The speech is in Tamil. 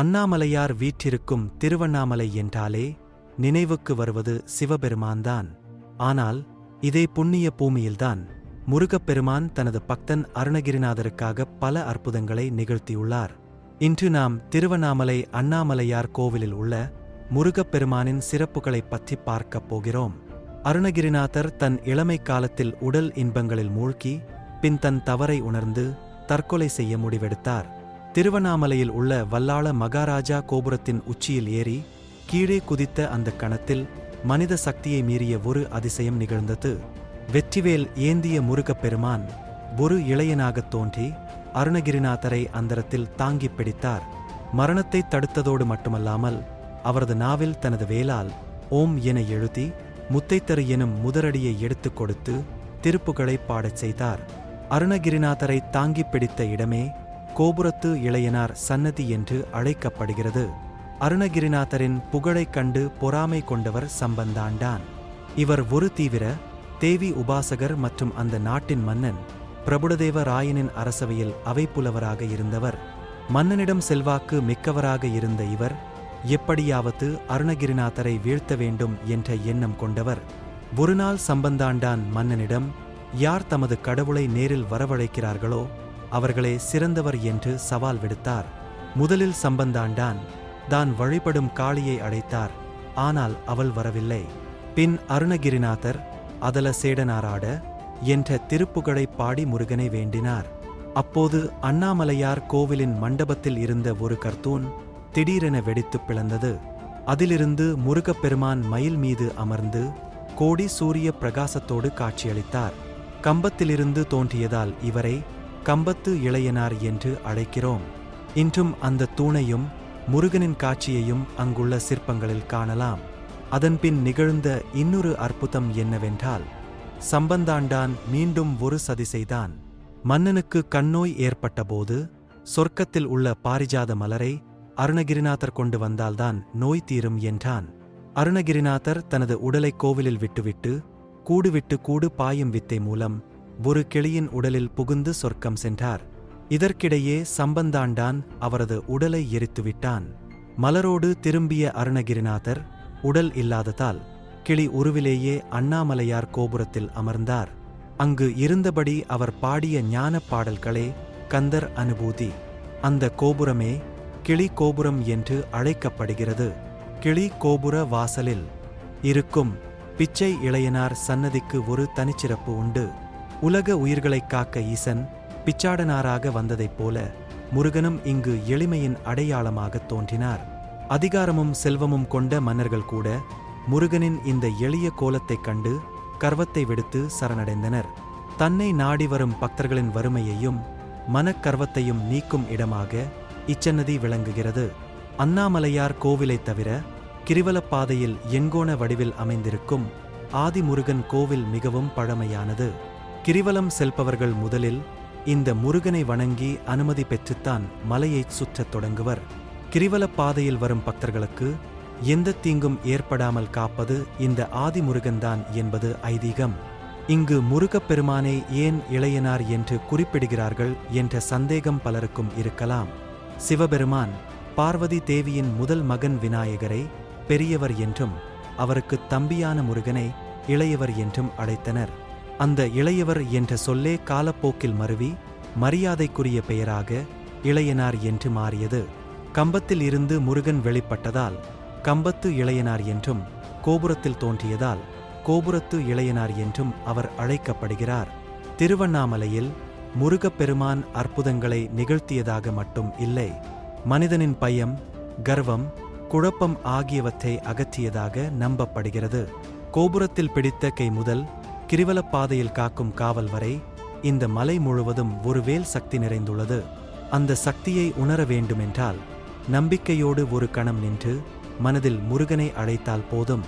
அண்ணாமலையார் வீற்றிருக்கும் திருவண்ணாமலை என்றாலே நினைவுக்கு வருவது சிவபெருமான்தான். ஆனால் இதே புண்ணிய பூமியில்தான் முருகப்பெருமான் தனது பக்தன் அருணகிரிநாதருக்காக பல அற்புதங்களை நிகழ்த்தியுள்ளார். இன்று நாம் திருவண்ணாமலை அண்ணாமலையார் கோவிலில் உள்ள முருகப்பெருமானின் சிறப்புகளைப் பற்றி பார்க்கப் போகிறோம். அருணகிரிநாதர் தன் இளமை காலத்தில் உடல் இன்பங்களில் மூழ்கி பின் தன் தவறை உணர்ந்து தற்கொலை செய்ய முடிவெடுத்தார். திருவண்ணாமலையில் உள்ள வல்லாள மகாராஜா கோபுரத்தின் உச்சியில் ஏறி கீழே குதித்த அந்த கணத்தில் மனித சக்தியை மீறிய ஒரு அதிசயம் நிகழ்ந்தது. வெற்றிவேல் ஏந்திய முருகப்பெருமான் ஒரு இளையனாகத் தோன்றி அருணகிரிநாதரை அந்தரத்தில் தாங்கிப் பிடித்தார். மரணத்தை தடுத்ததோடு மட்டுமல்லாமல் அவரது நாவில் தனது வேலால் ஓம் என எழுதி முத்தைத்தரு எனும் முதரடியை எடுத்துக் கொடுத்து திருப்புகளை பாடச் செய்தார். அருணகிரிநாதரை தாங்கிப் பிடித்த இடமே கோபுரத்து இளையனார் சன்னதி என்று அழைக்கப்படுகிறது. அருணகிரிநாதரின் புகழைக் கண்டு பொறாமை கொண்டவர் சம்பந்தாண்டான். இவர் ஒரு தீவிர தேவி உபாசகர் மற்றும் அந்த நாட்டின் மன்னன் பிரபுடதேவ ராயனின் அரசவையில் அவைப்புலவராக இருந்தவர். மன்னனிடம் செல்வாக்கு மிக்கவராக இருந்த இவர் எப்படியாவது அருணகிரிநாதரை வீழ்த்த வேண்டும் என்ற எண்ணம் கொண்டவர். ஒருநாள் சம்பந்தாண்டான் மன்னனிடம் யார் தமது கடவுளை நேரில் வரவழைக்கிறார்களோ அவர்களே சிறந்தவர் என்று சவால் விடுத்தார். முதலில் சம்பந்தாண்டான் தான் வழிபடும் காளியை அடைத்தார். ஆனால் அவள் வரவில்லை. பின் அருணகிரிநாதர் அதல சேடனாராட என்ற திருப்புகழை பாடி முருகனை வேண்டினார். அப்போது அண்ணாமலையார் கோவிலின் மண்டபத்தில் இருந்த ஒரு கர்த்தூன் திடீரென வெடித்துப் பிளந்தது. அதிலிருந்து முருகப்பெருமான் மயில் மீது அமர்ந்து கோடி சூரிய பிரகாசத்தோடு காட்சியளித்தார். கம்பத்திலிருந்து தோன்றியதால் இவரை கம்பத்து இளையனார் என்று அழைக்கிறோம். இன்றும் அந்த தூணையும் முருகனின் காட்சியையும் அங்குள்ள சிற்பங்களில் காணலாம். அதன்பின் நிகழ்ந்த இன்னொரு அற்புதம் என்னவென்றால் சம்பந்தாண்டான் மீண்டும் ஒரு சதி செய்தான். மன்னனுக்கு கண்ணோய் ஏற்பட்டபோது சொர்க்கத்தில் உள்ள பாரிஜாத மலரை அருணகிரிநாதர் கொண்டு வந்தால்தான் நோய் தீரும் என்றான். அருணகிரிநாதர் தனது உடலை கோவிலில் விட்டுவிட்டு கூடுவிட்டு கூடு பாயும் வித்தை மூலம் ஒரு கிளியின் உடலில் புகுந்து சொர்க்கம் சென்றார். இதற்கிடையே சம்பந்தாண்டான் அவரது உடலை எரித்துவிட்டான். மலரோடு திரும்பிய அருணகிரிநாதர் உடல் இல்லாததால் கிளி உருவிலேயே அண்ணாமலையார் கோபுரத்தில் அமர்ந்தார். அங்கு இருந்தபடி அவர் பாடிய ஞானப் பாடல்களே கந்தர் அனுபூதி. அந்த கோபுரமே கிளி கோபுரம் என்று அழைக்கப்படுகிறது. கிளி கோபுர வாசலில் இருக்கும் பிச்சை இளையனார் சன்னதிக்கு ஒரு தனிச்சிறப்பு உண்டு. உலக உயிர்களைக் காக்க ஈசன் பிச்சாடனாராக வந்ததைப் போல முருகனும் இங்கு எளிமையின் அடையாளமாகத் தோன்றினார். அதிகாரமும் செல்வமும் கொண்ட மன்னர்கள் கூட முருகனின் இந்த எளிய கோலத்தைக் கண்டு கர்வத்தை விடுத்து சரணடைந்தனர். தன்னை நாடி வரும் பக்தர்களின் வறுமையையும் மனக்கர்வத்தையும் நீக்கும் இடமாக இச்சன்னதி விளங்குகிறது. அண்ணாமலையார் கோவிலைத் தவிர கிரிவலப்பாதையில் எண்கோண வடிவில் அமைந்திருக்கும் ஆதிமுருகன் கோவில் மிகவும் பழமையானது. கிரிவலம் செல்பவர்கள் முதலில் இந்த முருகனை வணங்கி அனுமதி பெற்றுத்தான் மலையைச் சுற்றத் தொடங்குவர். கிரிவலப் பாதையில் வரும் பக்தர்களுக்கு எந்த தீங்கும் ஏற்படாமல் காப்பது இந்த ஆதிமுருகன்தான் என்பது ஐதீகம். இங்கு முருகப்பெருமானை ஏன் இளையனார் என்று குறிப்பிடுகிறார்கள் என்ற சந்தேகம் பலருக்கும் இருக்கலாம். சிவபெருமான் பார்வதி தேவியின் முதல் மகன் விநாயகரை பெரியவர் என்றும் அவருக்கு தம்பியான முருகனை இளையவர் என்றும் அழைத்தனர். அந்த இளையவர் என்ற சொல்லே காலப்போக்கில் மருவி மரியாதைக்குரிய பெயராக இளையனார் என்று மாறியது. கம்பத்தில் இருந்து முருகன் வெளிப்பட்டதால் கம்பத்து இளையனார் என்றும் கோபுரத்தில் தோன்றியதால் கோபுரத்து இளையனார் என்றும் அவர் அழைக்கப்படுகிறார். திருவண்ணாமலையில் முருகப்பெருமான் அற்புதங்களை நிகழ்த்தியதாக மட்டும் இல்லை மனிதனின் பயம் கர்வம் குழப்பம் ஆகியவற்றை அகற்றியதாக நம்பப்படுகிறது. கோபுரத்தில் பிடித்த கை முதல் கிரிவலப்பாதையில் காக்கும் காவல் வரை இந்த மலை முழுவதும் ஒரு வேல் சக்தி நிறைந்துள்ளது. அந்த சக்தியை உணர வேண்டுமென்றால் நம்பிக்கையோடு ஒரு கணம் நின்று மனதில் முருகனை அழைத்தால் போதும்.